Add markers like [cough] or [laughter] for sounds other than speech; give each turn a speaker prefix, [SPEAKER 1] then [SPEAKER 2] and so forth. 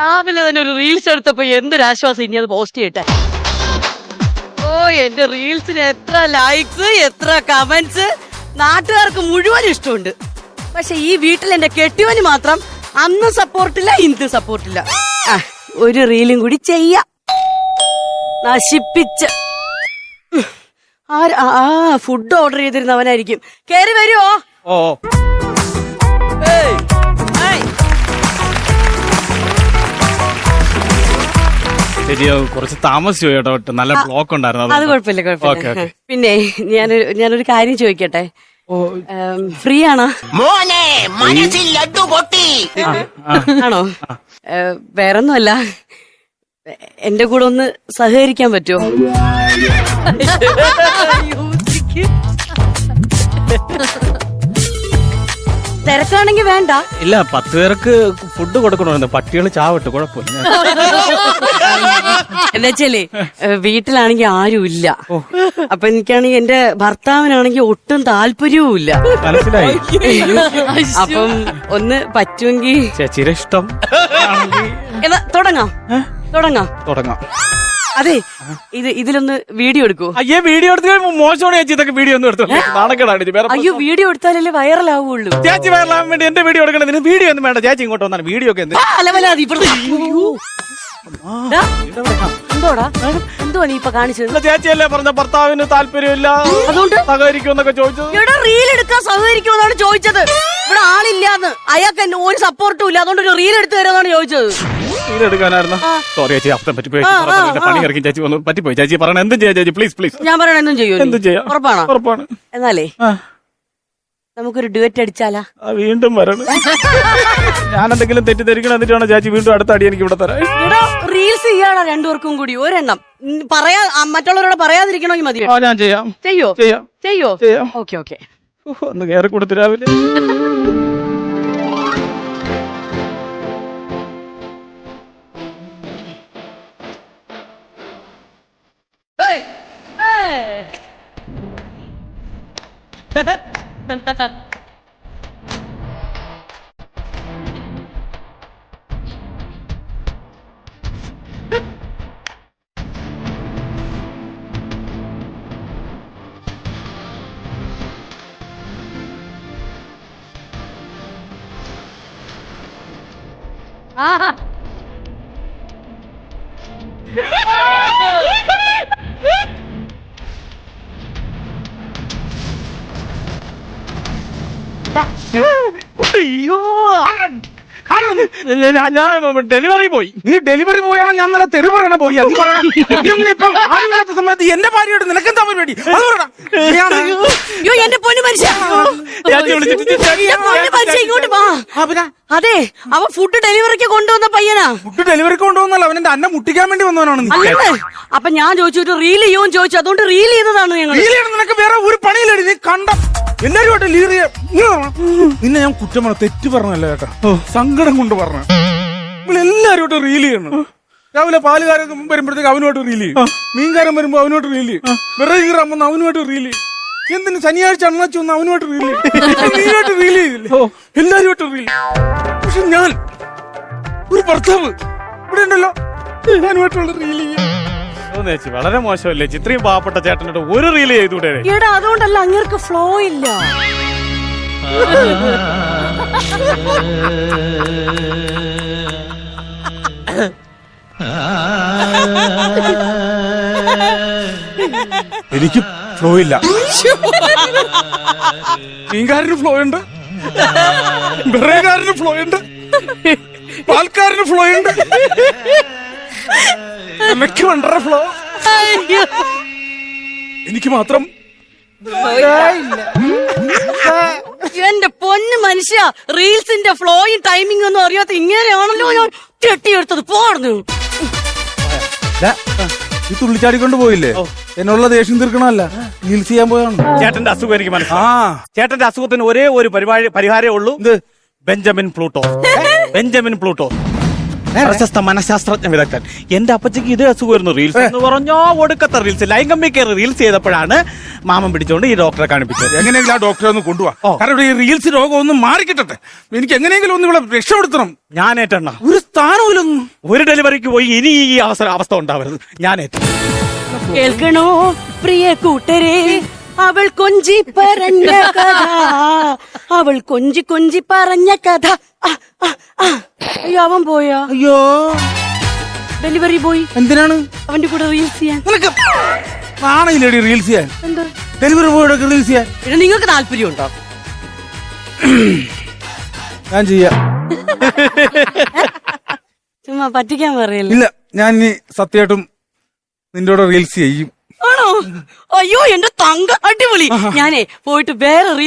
[SPEAKER 1] രാവിലെ തന്നെ ഒരു റീൽസ് എടുത്തപ്പോ എന്തൊരു ആശ്വാസം ഇനി അത് പോസ്റ്റ് ചെയ്യട്ടെ? ഓ എന്റെ റീൽസിന് എത്ര ലൈക്സ് എത്ര കമന്റ്സ് നാട്ടുകാർക്ക് മുഴുവൻ ഇഷ്ടമുണ്ട്. പക്ഷെ ഈ വീട്ടിൽ എന്റെ കെട്ടിയവന് മാത്രം അന്ന് സപ്പോർട്ടില്ല ഇന്ന് സപ്പോർട്ടില്ല ഒരു റീലും കൂടി ചെയ്യാം. നശിപ്പിച്ച്. ആ, ഫുഡ് ഓർഡർ ചെയ്തിരുന്നവനായിരിക്കും. കേറി വരുമോ
[SPEAKER 2] ഓ. ശരി കുറച്ച് താമസിച്ചു കേട്ടോ നല്ല ബ്ലോക്ക് ഉണ്ടായിരുന്നു
[SPEAKER 1] അത് കുഴപ്പമില്ല
[SPEAKER 2] ഓക്കെ
[SPEAKER 1] കുഴപ്പമില്ല.
[SPEAKER 2] ഓക്കെ
[SPEAKER 1] പിന്നെ ഞാനൊരു ഞാനൊരു കാര്യം ചോദിക്കട്ടെ? ഫ്രീ ആണോ
[SPEAKER 3] മോനെ മനസ്സിൽ ലഡു പൊട്ടി.
[SPEAKER 1] ആണോ? വേറൊന്നുമല്ല. എന്റെ കൂടെ ഒന്ന് സഹകരിക്കാൻ പറ്റുമോ? തിരക്കാണെങ്കി വേണ്ട.
[SPEAKER 2] ഇല്ല പത്ത് പേർക്ക് ഫുഡ് കൊടുക്കണമായിരുന്നു. പട്ടികൾ ചാവട്ടെ കുഴപ്പമില്ല. [laughs]
[SPEAKER 1] എന്നുവെച്ചാലേ വീട്ടിലാണെങ്കി ആരും ഇല്ല അപ്പൊ എനിക്കാണെങ്കിൽ എന്റെ ഭർത്താവിനാണെങ്കിൽ ഒട്ടും താല്പര്യവും ഇല്ല
[SPEAKER 2] മനസ്സിലായി.
[SPEAKER 1] അപ്പം ഒന്ന് പറ്റുമെങ്കിൽ
[SPEAKER 2] ചേച്ചിയുടെ ഇഷ്ടം.
[SPEAKER 1] എന്നാ തുടങ്ങാം. തുടങ്ങാം.
[SPEAKER 2] തുടങ്ങാം.
[SPEAKER 1] അതെ ഇത് ഇതിലൊന്ന് വീഡിയോ എടുക്കൂ.
[SPEAKER 2] അയ്യേ വീഡിയോ എടുത്ത് മോശമാണ് ചേച്ചി ഇതൊക്കെ വീഡിയോ ഒന്നും എടുത്തു നാണക്കേടാണ് ഇത്. വേറെ
[SPEAKER 1] അയ്യോ വീഡിയോ എടുത്താലല്ലേ വൈറലാവുള്ളൂ.
[SPEAKER 2] ചേച്ചി വൈറലാവാൻ വേണ്ടി എന്റെ വീഡിയോ എടുക്കണതിന് വീഡിയോ ഒന്നും വേണ്ട. ചേച്ചി ഇങ്ങോട്ട് വന്നാണ്. വീഡിയോ ഒക്കെ എന്ത്?
[SPEAKER 1] എന്തോടാ? എന്തോ നീ ഇപ്പൊ കാണിച്ചത്?
[SPEAKER 2] ഇല്ല, ചേച്ചിയല്ലേ പറഞ്ഞ ഭർത്താവിന് താല്പര്യമില്ല?
[SPEAKER 1] അതുകൊണ്ട്?
[SPEAKER 2] സഹകരിക്കുമെന്നൊക്കെ ചോദിച്ചത്.
[SPEAKER 1] ഇവിടെ റീൽ എടുക്കാൻ സഹകരിക്കുമെന്നാണ് ചോദിച്ചത്. ഇവിടെ ആളില്ലാന്ന്. അയാൾക്ക് എന്നെ ഒരു സപ്പോർട്ടും ഇല്ല. അതുകൊണ്ട് ഒരു റീൽ എടുത്തു തരാന്നാണ് ചോദിച്ചത്.
[SPEAKER 2] റീൽ എടുക്കാനായിരുന്നു. സോറി ചേച്ചി അർത്ഥം പറ്റിപ്പോയി പണി ഇറക്കി ചേച്ചി വന്നു. പറ്റിപ്പോയി. ചേച്ചി പറയണ. എന്തും ചെയ്യാം ചേച്ചി. പ്ലീസ് പ്ലീസ്
[SPEAKER 1] ഞാൻ പറയണ എന്തും ചെയ്യൂ
[SPEAKER 2] എന്തും ചെയ്യാം.
[SPEAKER 1] ഉറപ്പാണോ?
[SPEAKER 2] ഉറപ്പാണ്.
[SPEAKER 1] എന്നാലേ നമുക്കൊരു ഡുവറ്റ് അടിച്ചാലാ?
[SPEAKER 2] ആ, വീണ്ടും വരണം. ഞാൻ എന്തെങ്കിലും തെറ്റിദ്ധരിക്കണം എന്നിട്ടാണ് ചാച്ചി വീണ്ടും അടുത്ത അടി എനിക്ക് ഇവിടെ തരാം.
[SPEAKER 1] റീൽസ് ചെയ്യാണോ രണ്ടുപേർക്കും കൂടി. ഒരെണ്ണം. പറയാ മറ്റുള്ളവരോട് പറയാതിരിക്കണമെങ്കിൽ മതി.
[SPEAKER 2] ആ ഞാൻ ചെയ്യാം.
[SPEAKER 1] ചെയ്യോ?
[SPEAKER 2] ചെയ്യാം.
[SPEAKER 1] ചെയ്യോ?
[SPEAKER 2] ചെയ്യാം.
[SPEAKER 1] Okay okay.
[SPEAKER 2] ഒന്ന് കയറി കൊടുത്ത് രാവിലെ. അയ്യോ [laughs] ഡെലിവറി പോയി.
[SPEAKER 4] നീ ഡെലിവറി പോയാണ് ഞാൻ നല്ല തെറി പറയണ പോയി. അത് പറയാത്ത സമയത്ത് എന്റെ ഭാര്യയോട് അത് പറയണം. നീയാണ്
[SPEAKER 1] അയ്യോ എന്റെ പൊന്നു മനുഷ്യ. അതെ അവൻ ഫുഡ് ഡെലിവറിക്ക് കൊണ്ടുവന്ന പയ്യനാ.
[SPEAKER 4] ഫുഡ് ഡെലിവറിക്ക് കൊണ്ടുവന്നല്ല അവൻ എന്റെ അന്നം മുട്ടിക്കാൻ വേണ്ടി വന്നവനാണ്
[SPEAKER 1] അപ്പൊ ഞാൻ ചോദിച്ചു ഒരു റീൽ ചെയ്യുമെന്ന് ചോദിച്ചു. അതുകൊണ്ട് റീൽ ചെയ്തതാണ് ഞങ്ങൾ
[SPEAKER 4] നിനക്ക് വേറെ ഒരു പണിയില്ലടി. നീ കണ്ട. എല്ലാരുമായിട്ട് ലീറി നിന്നെ ഞാൻ കുറ്റം പറഞ്ഞ തെറ്റ് പറഞ്ഞല്ല ചേട്ടാ. സങ്കടം കൊണ്ട് പറഞ്ഞു എല്ലാരുമായിട്ട് റീൽ ചെയ്യണം രാവിലെ പാലുകാരൻ വരുമ്പോഴത്തേക്ക് അവനുമായിട്ട് റീൽ ചെയ്യും. മീൻകാരൻ വരുമ്പോ അവനുമായിട്ട് റീൽ ചെയ്യും. വിറക് കീറാൻ വന്ന് അവനുമായിട്ട് റീൽ ചെയ്യും. എന്തിന് ശനിയാഴ്ച അണ്ണാച്ചി വന്ന് അവനുമായിട്ട് റീൽ ചെയ്യും? നീയായിട്ട് റീൽ ചെയ്തില്ലേ? എല്ലാരുമായിട്ട് റീൽ പക്ഷെ ഞാൻ ഒരു ഭർത്താവ് ഇവിടെ ഉണ്ടല്ലോ. ഞാനുമായിട്ടുള്ള റീൽ ചെയ്യും.
[SPEAKER 2] ചേച്ചി വളരെ മോശമല്ലേ? ചിത്രയും ഇത്രയും പാവപ്പെട്ട ചേട്ടനോട് ഒരു റീൽ ചെയ്തൂടെ
[SPEAKER 1] എടാ അതുകൊണ്ടല്ല അങ്ങേർക്ക് ഫ്ലോ ഇല്ല.
[SPEAKER 4] എനിക്ക് ഫ്ലോ ഇല്ല. മീൻകാരന് ഫ്ലോ ഉണ്ട്. വിറകുകാരന് ഫ്ലോ ഉണ്ട്. പാൽക്കാരന് ഫ്ലോ ഉണ്ട്. എനിക്ക് വണ്ടറ ഫ്ലോ. എനിക്ക് മാത്രം.
[SPEAKER 1] എന്റെ പൊന്ന് മനുഷ്യ റീൽസിന്റെ ഫ്ലോയും ടൈമിംഗ് ഒന്നും അറിയാത്ത ഇങ്ങനെയാണല്ലോ ഞാൻ കെട്ടിയെടുത്തത്. പോർന്നു
[SPEAKER 4] ദാ, ഈ തുള്ളിച്ചാടിക്കൊണ്ട് പോയില്ലേ? എന്നുള്ള ദേഷ്യം തീർക്കണമല്ല. റീൽസ് ചെയ്യാൻ പോയാണ്
[SPEAKER 2] ചേട്ടന്റെ അസുഖം എനിക്ക്
[SPEAKER 4] ആ.
[SPEAKER 2] മനസ്സിലായി ചേട്ടന്റെ അസുഖത്തിന് ഒരേ ഒരു പരിപാടി പരിഹാരമേ ഉള്ളൂ. Benjamin Pluto. Benjamin Pluto. പ്രശസ്ത മനഃശാസ്ത്രജ്ഞ വിദഗ്ധൻ. എന്റെ അപ്പച്ചക്ക് ഇതേ അസുഖമായിരുന്നു. റീൽസ് എന്ന് പറഞ്ഞോ ഒടുക്കത്തെ റീൽസ് ലൈംഗം കയറി റീൽസ് ചെയ്തപ്പോഴാണ് മാമൻ പിടിച്ചോണ്ട് ഈ ഡോക്ടറെ കാണിപ്പിച്ചത്.
[SPEAKER 4] എങ്ങനെയെങ്കിലും ആ ഡോക്ടറെ ഒന്ന് കൊണ്ടുപോവാ കാരണം ഇവിടെ ഈ റീൽസ് രോഗം ഒന്ന് മാറിക്കിട്ടെ എനിക്ക് എങ്ങനെയെങ്കിലും ഒന്ന് ഇവിടെ രക്ഷപ്പെടുത്തണം.
[SPEAKER 2] ഞാൻ ഏറ്റെണ്ണ
[SPEAKER 4] ഒരു സ്ഥാനമില്ലൊന്നും
[SPEAKER 2] ഒരു ഡെലിവറിക്ക് പോയി ഇനി ഈ അവസരം അവസ്ഥ ഉണ്ടാവരുത്. ഞാൻ ഏറ്റു
[SPEAKER 1] കേൾക്കണോ പ്രിയ കൂട്ടരെ? അവൾ കൊഞ്ചി പറഞ്ഞ കഥ. അവൾ കൊഞ്ചി കൊഞ്ചി പറഞ്ഞ കഥ. അയ്യോ അവൻ പോയാ?
[SPEAKER 4] അയ്യോ.
[SPEAKER 1] Delivery boy.
[SPEAKER 4] എന്തിനാണ്?
[SPEAKER 1] അവന്റെ കൂടെ റീൽസ് ചെയ്യാൻ.
[SPEAKER 4] നിനക്ക് നാണയില്ലേടി റീൽസ് ചെയ്യാൻ?
[SPEAKER 1] എന്താ?
[SPEAKER 4] ഡെലിവറി ബോയുടെ റീൽസ് ചെയ്യാൻ.
[SPEAKER 1] പിന്നെ നിങ്ങൾക്ക് താല്പര്യം ഉണ്ടോ
[SPEAKER 4] ഞാൻ ചെയ്യാം.
[SPEAKER 1] ചുമ്മാ പറ്റിക്കാൻ പറയില്ല?
[SPEAKER 4] ഇല്ല ഞാൻ ഇനി സത്യമായിട്ടും നിന്റെ കൂടെ റീൽസ് ചെയ്യും.
[SPEAKER 1] ആണോ? അയ്യോ എന്റെ തങ്ക അടിപൊളി. ഞാനേ പോയിട്ട് വേറെ